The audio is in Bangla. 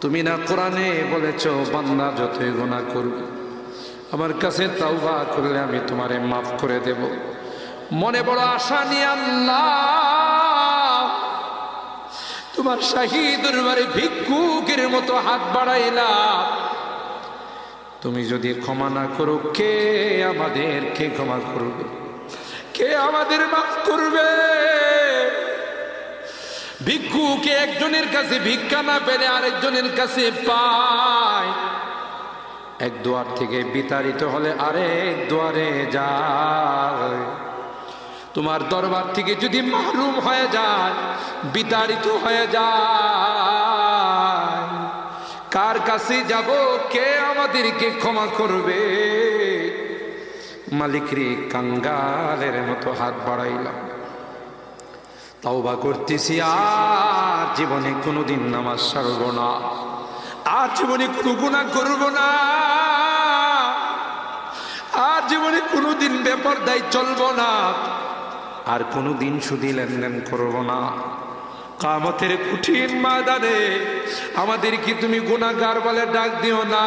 তুমি না কোরআনে বলেছ, বান্দা যতই গুনাহ করবে আমার কাছে তাওবা করলে আমি তোমারে মাফ করে দেব। মনে বড় আশা নিয়ে আল্লাহ, তোমার শাহী দরবারে ভিক্ষুকের মতো হাত বাড়াইলাম তুমি যদি ক্ষমা না করো, কে আমাদের কে ক্ষমা করবে? কে আমাদের মাফ করবে? ভিক্ষুকে একজনের কাছে ভিক্ষা না পেলে আরেকজনের কাছে পায়। এক দুয়ার থেকে বিতাড়িত হলে আরেক দুয়ারে যায়। তোমার দরবার থেকে যদি মাহরুম হয়ে যায়, বিতাড়িত হয়ে যায়। কার কাছে যাব, কে আমাদেরকে ক্ষমা করবে? মালিক রে কাঙ্গালের মতো হাত বাড়াইলাম। তাওবা করতেছি, আর জীবনে কোনোদিন নামাজ সারব না। আর জীবনে কোনো গুণা করব না। আর জীবনে কোনোদিন দায় চলবো না। আর কোনোদিন সুদি লেনদেন করব না। কামতের কঠিন ময়দানে আমাদের কি তুমি গুণাগার বলে ডাক দিও না।